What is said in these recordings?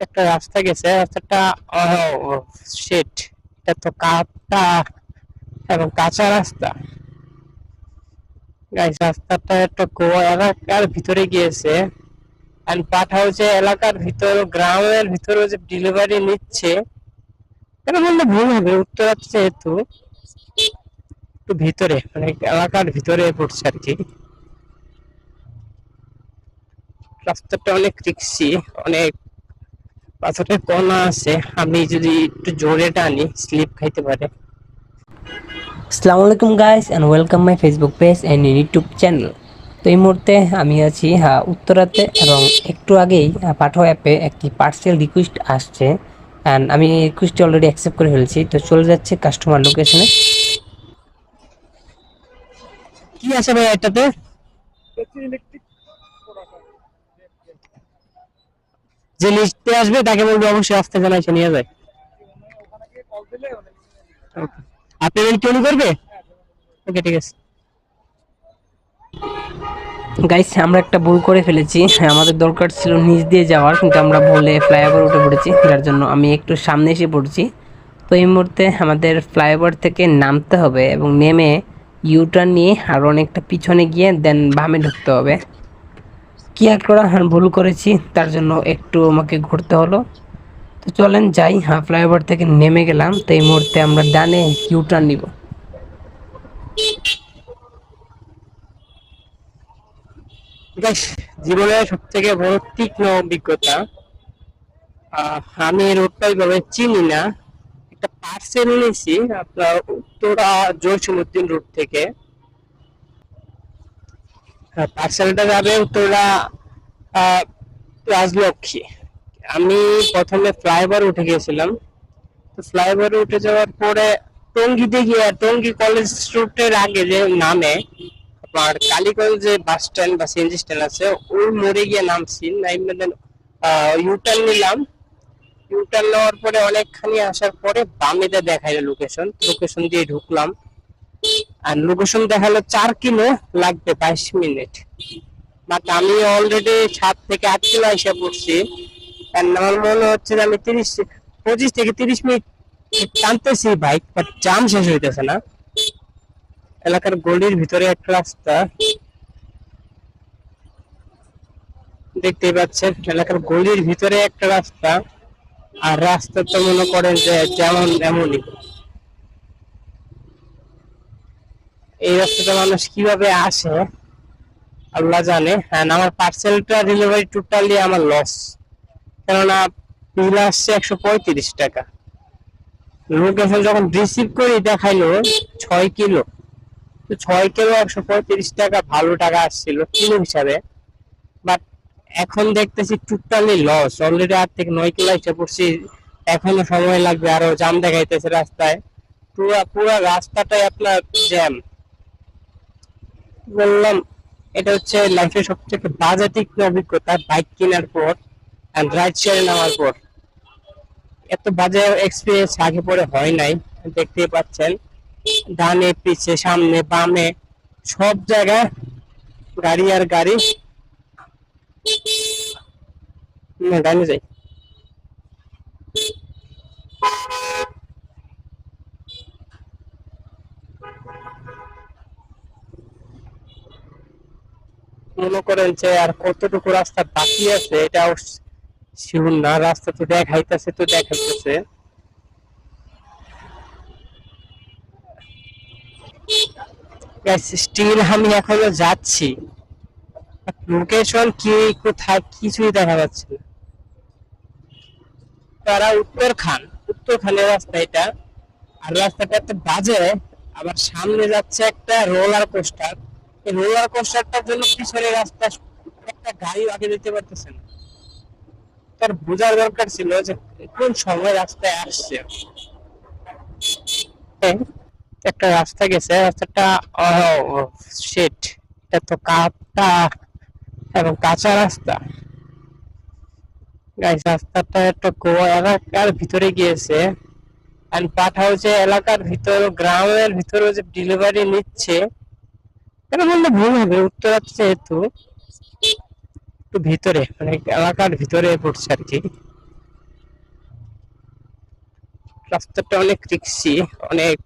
একটা রাস্তা গেছে, রাস্তাটা শেট এটা তো কাটা এবং কাঁচা রাস্তা। গাইস রাস্তাটা একটা গোয়া এলাকার ভিতরে গিয়েছে। আর পাঠাও যে এলাকার ভিতর, গ্রামের ভিতরে যে ডেলিভারি নিচ্ছে, এটা বললে ভুল হবে উত্তরাতে যেহেতু, একটু ভিতরে মানে এলাকার ভিতরে পড়ছে আর কি। রাস্তাটা অনেক রিক্সি অনেক পাথরের কণা আছে আমি যদি একটু জোরে টানি স্লিপ খাইতে পারে। আসসালামু আলাইকুম guys and welcome my Facebook page and YouTube channel তো এই মুহূর্তে আমি আছি হ্যাঁ, উত্তরাতে এবং একটু আগেই পাঠো অ্যাপে একটি পার্সেল রিকোয়েস্ট আসছে। অ্যান্ড আমি এই রিকোয়েস্টটি অলরেডি অ্যাকসেপ্ট করে ফেলছি তো চলে যাচ্ছে কাস্টমার লোকেশনে কি আছে ভাই এটাতে? যে লিস্টে আসবে তাকে বলব অবশ্যই আসতে জানা এসে নিয়ে যায়. আর পেমেন্ট কেউ করবে? ওকে ঠিক আছে। গাইস আমরা একটা ভুল করে ফেলেছি। হ্যাঁ, আমাদের দরকার ছিল নিচ দিয়ে যাওয়ার কিন্তু আমরা ভুলে ফ্লাইওভার উঠে পড়েছি যার জন্য আমি একটু সামনে এসে পড়ছি। তো এই মুহূর্তে আমাদের ফ্লাইওভার থেকে নামতে হবে এবং নেমে ইউটার্ন নিয়ে আর অনেকটা পিছনে গিয়ে দেন বামে ঢুকতে হবে। কি একটা হ্যাঁ, ভুল করেছি। তার জন্য একটু আমাকে ঘুরতে হলো। তো চলেন যাই। হ্যাঁ ফ্লাইওভার থেকে নেমে গেলাম। তো এই মুহূর্তে আমরা ডানে ইউটার্ন নিব। জীবনের সব থেকে বড় তীক্ষ্ণ অভিজ্ঞতা আমি রোডটা ওইভাবে চিনি না। একটা পার্সেল নিয়েছি আপনার উত্তরা জয়সিমুদ্দিন রোড থেকে। পার্সেলটা যাবে উত্তরা রাজলক্ষ্মী। আমি প্রথমে ফ্লাইওভার উঠে গিয়েছিলাম। তো ফ্লাইওভারে উঠে যাওয়ার পরে টঙ্গিতে গিয়ে, টঙ্গি কলেজ রুটের আগে যে নামে আপনার কালীগঞ্জ যে বাস স্ট্যান্ড বা সিএনজি স্ট্যান্ড আছে, ওই মোড়ে গিয়ে নামছি। দেন ইউটার্ন নিলাম। ইউটার্ন নেওয়ার পরে অনেকখানি আসার পরে বামেতে দেখাইলো লোকেশন লোকেশন দিয়ে ঢুকলাম। আর লোকেশন দেখাল চার কিলো লাগবে বাইশ মিনিট। বাট আমি অলরেডি সাত থেকে আট কিলো এসে পড়ছি। আর আমার মনে হচ্ছে যে আমি তিরিশ, পঁচিশ থেকে তিরিশ মিনিট টানতেছি বাইক বাট জাম শেষ হইতেছে না। এলাকার গলির ভিতরে একটা রাস্তা। দেখতেই পাচ্ছেন, এলাকার গলির ভিতরে একটা রাস্তা। আর রাস্তা তো মনে করেন যে যেমন এমনই এই রাস্তাটা মানুষ কীভাবে আসে, আল্লাহ জানে। And আমার পার্সেলটা ডেলিভারি টোটালি আমার লস কেননা বিল আসছে একশো পঁয়ত্রিশ টাকা। লোকেশন যখন রিসিভ করি, দেখাইলো ছয় কিলো। তো ছয় কিলো একশো পঁয়ত্রিশ টাকা ভালো টাকা আসছিল কিলো হিসাবে। বাট এখন দেখতেছি টোটালি লস অলরেডি আট থেকে নয় কিলো এসে পড়ছি। এখনও সময় লাগবে আরও জাম দেখাইতেছে রাস্তায়। পুরা পুরা রাস্তাটাই আপনার জ্যাম বললাম, এটা হচ্ছে লাইফের সবথেকে বাজে তীক্ষ্ণ অভিজ্ঞতা বাইক কেনার পর অ্যান্ড রাইড শেয়ারে নেওয়ার পর। এত বাজে এক্সপিরিয়েন্স আগে পরে হয় নাই, দেখতেই পাচ্ছেন। ডানে, পিছে, সামনে, বামে, সব জায়গায় গাড়ি আর গাড়ি। ডানে যাই। মনে করেন যে আর কতটুকু রাস্তা বাকি আছে, এটাও শিউর না, রাস্তা তো দেখাইতেছে তো দেখাইতেছে। স্টিল আমি এখনও যাচ্ছি। লোকেশন কি, কোথায়, কিছুই দেখা যাচ্ছে তারা উত্তর খান, উত্তর খানের রাস্তা এটা। আর রাস্তাটা এত বাজে, আবার সামনে যাচ্ছে একটা রোলার কোস্টার রোলার কোস্টারটার জন্য পিছনে রাস্তা একটা গাড়ি আগে দিতে পারতেছে না। তার বোঝার দরকার ছিল যে কোন সময় রাস্তায় আসছে। হ্যাঁ, একটা রাস্তা গেছে রাস্তাটা শেট এটা তো কাটা এবং কাঁচা রাস্তা। গাইস রাস্তাটা একটা গোয়া এলাকার ভিতরে গিয়েছে। আর পাঠাও যে এলাকার ভিতর গ্রামের ভিতরে যে ডেলিভারি নিচ্ছে এটা বললে ভুল হবে উত্তরাতে যেহেতু একটু ভিতরে মানে এলাকার ভিতরে পড়ছে আর কি। রাস্তাটা অনেক রিক্সি অনেক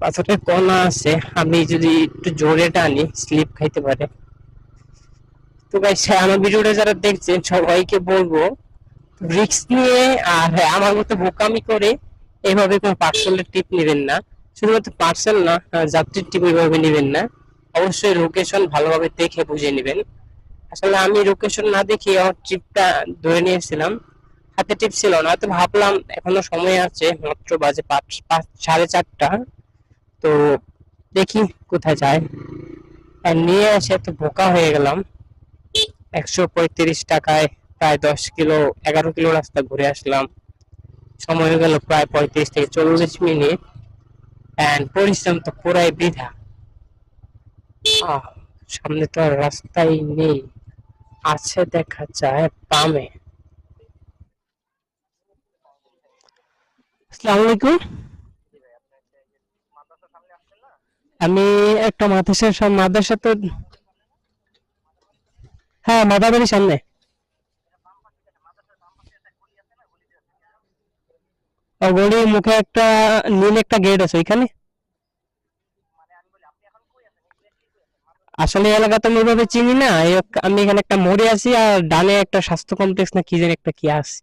পাথরের কণা আছে আমি যদি একটু জোরে টানি স্লিপ খাইতে পারে। তো গাইস আমার ভিডিওটা যারা দেখছেন সবাইকে বলব রিক্স নিয়ে আর হ্যাঁ, আমার মতো বোকামি করে এভাবে কোনো পার্সেলের টিপ নেবেন না। শুধুমাত্র পার্সেল না যাত্রীর টিপ এইভাবে নেবেন না। অবশ্যই লোকেশন ভালোভাবে দেখে বুঝে নেবেন। আসলে আমি লোকেশন না দেখে আমার ট্রিপটা ধরে নিয়েছিলাম। হাতে টিপ ছিল না, তো ভাবলাম এখনও সময় আছে, মাত্র বাজে পাঁচ পাঁচ, সাড়ে চারটা। তো দেখি কোথায় যায়। আর নিয়ে এসে তো বোকা হয়ে গেলাম। একশো পঁয়ত্রিশ টাকায় প্রায় দশ কিলো, এগারো কিলো রাস্তা ঘুরে আসলাম। সময় হয়ে গেল প্রায় পঁয়ত্রিশ থেকে চল্লিশ মিনিট। অ্যান্ড পরিশ্রম তো পুরাই বৃথা। সামনে তো আর রাস্তাই নেই। আছে দেখা যায় বামে। আলাইকুম। আমি একটা মাদ্রাসার সামনে মাদ্রাসা তো হ্যাঁ মাদাবাড়ির সামনে। গলির মুখে একটা নীল একটা গেট আছে, ওইখানে? আসলে এলাকা তো আমি ওইভাবে চিনি না। আমি এখানে একটা মোড়ে আছি আর ডানে একটা স্বাস্থ্য কমপ্লেক্স না কি জানি একটা কি আছে।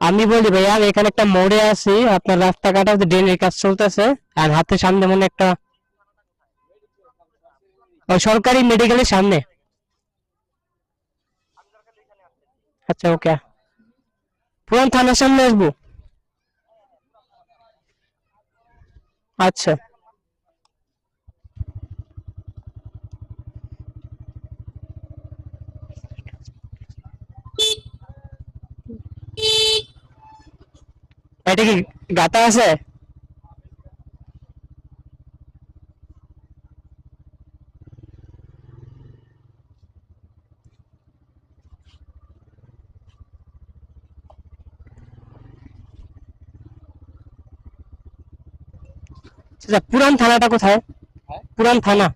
আমি বলি ভাইয়া, আমি এখানে একটা মোড়ে আছি। আপনার রাস্তা কাটা ড্রেনের কাজ চলতেছে আর হাতের সামনে মনে একটা সরকারি মেডিকেলের সামনে। আচ্ছা ওকে পুরান থানার সামনে আসব। আচ্ছা এটা কি গাতা আছে আচ্ছা পুরান থানাটা কোথায়? পুরান থানা।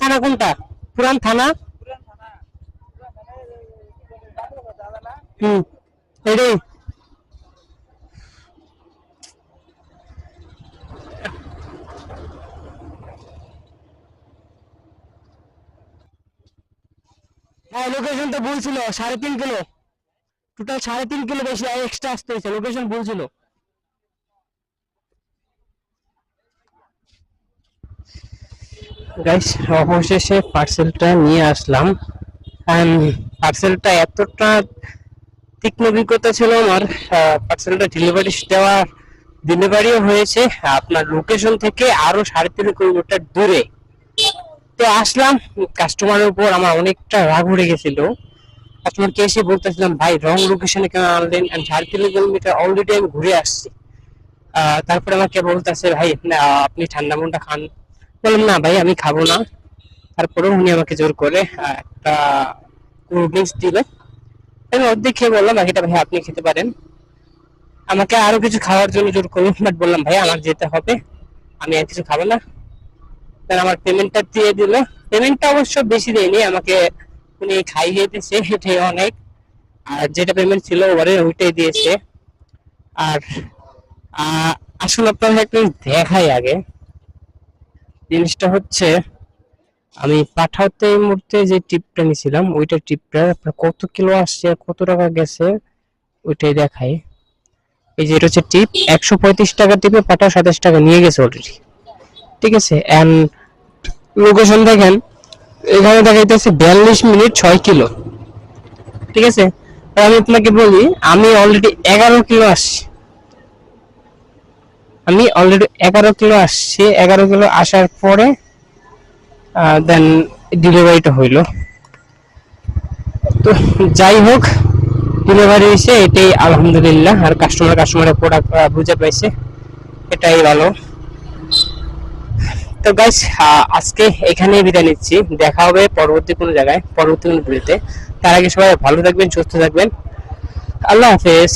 থানা কোনটা? পুরান থানা? হুম এটাই হ্যাঁ লোকেশন তো ভুল ছিল সাড়ে তিন কিলো। টোটাল সাড়ে তিন কিলো বেশি এক্সট্রা আসতে হয়েছে লোকেশন ভুল ছিল। গাইস অবশেষে পার্সেলটা নিয়ে আসলাম। পার্সেলটা এতটা তীক্ষ্ণ অভিজ্ঞতা ছিল আমার পার্সেলটা ডেলিভারি দেওয়া ডেলিভারিও হয়েছে। আপনার লোকেশন থেকে আরও সাড়ে তিন কিলোমিটার দূরে। তো আসলাম কাস্টমারের উপর আমার অনেকটা রাগ উঠে গেছিল। কাস্টমারকে এসে বলতেছিলাম, ভাই রং লোকেশনে কেন আনলেন? আমি তিন কিলোমিটার অলরেডি আমি ঘুরে আসছি। তারপরে আমাকে বলতেছে, ভাই, আপনি ঠান্ডা মনটা খান। বললাম, না ভাই, আমি খাব না। তারপরে উনি আমাকে জোর করে একটা কোল্ড ড্রিঙ্কস দিল আমি অর্ধেক খেয়ে বললাম, বাকিটা ভাই, আপনি খেতে পারেন। আমাকে আরও কিছু খাওয়ার জন্য জোর করল বাট বললাম, ভাই, আমার যেতে হবে। আমি আর কিছু খাব না। আমার পেমেন্টটা দিয়ে দিল। পেমেন্টটা অবশ্য বেশি দেয়নি, আমাকে উনি খাইয়ে দিয়েছে এটাই অনেক। আর যেটা পেমেন্ট ছিল ওবারে ওইটাই দিয়েছে। আর আসলে আপনাদের একটু দেখাই আগে। জিনিসটা হচ্ছে, আমি পাঠাতে এই মুহূর্তে যে টিপটা নিয়েছিলাম, ওইটা টিপটা আপনার কত কিলো আসছে, কত টাকা গেছে, ওইটাই দেখাই। এই যে এটা হচ্ছে টিপ, একশো পঁয়ত্রিশ টাকা টিপে পাঠাও, সাতাশ টাকা নিয়ে গেছে অলরেডি ঠিক আছে? অ্যান্ড লোকেশন দেখেন এখানে দেখাইতেছে বিয়াল্লিশ মিনিট ছয় কিলো। ঠিক আছে? আমি আপনাকে বলি, আমি অলরেডি এগারো কিলো আসছি। আমি অলরেডি এগারো কিলো আসছি। এগারো কিলো আসার পরে দেন ডেলিভারিটা হইল। তো যাই হোক ডেলিভারি হয়েছে এটাই আলহামদুলিল্লাহ। আর কাস্টমার কাস্টমারের প্রোডাক্ট বুঝে পাইছে। এটাই ভালো। তো গাইস আজকে এখানে বিদায় নিচ্ছি। দেখা হবে পরবর্তী কোনো জায়গায়, পরবর্তী কোনো ভিডিওতে তার আগে সবাই ভালো থাকবেন, সুস্থ থাকবেন। আল্লাহ হাফেজ।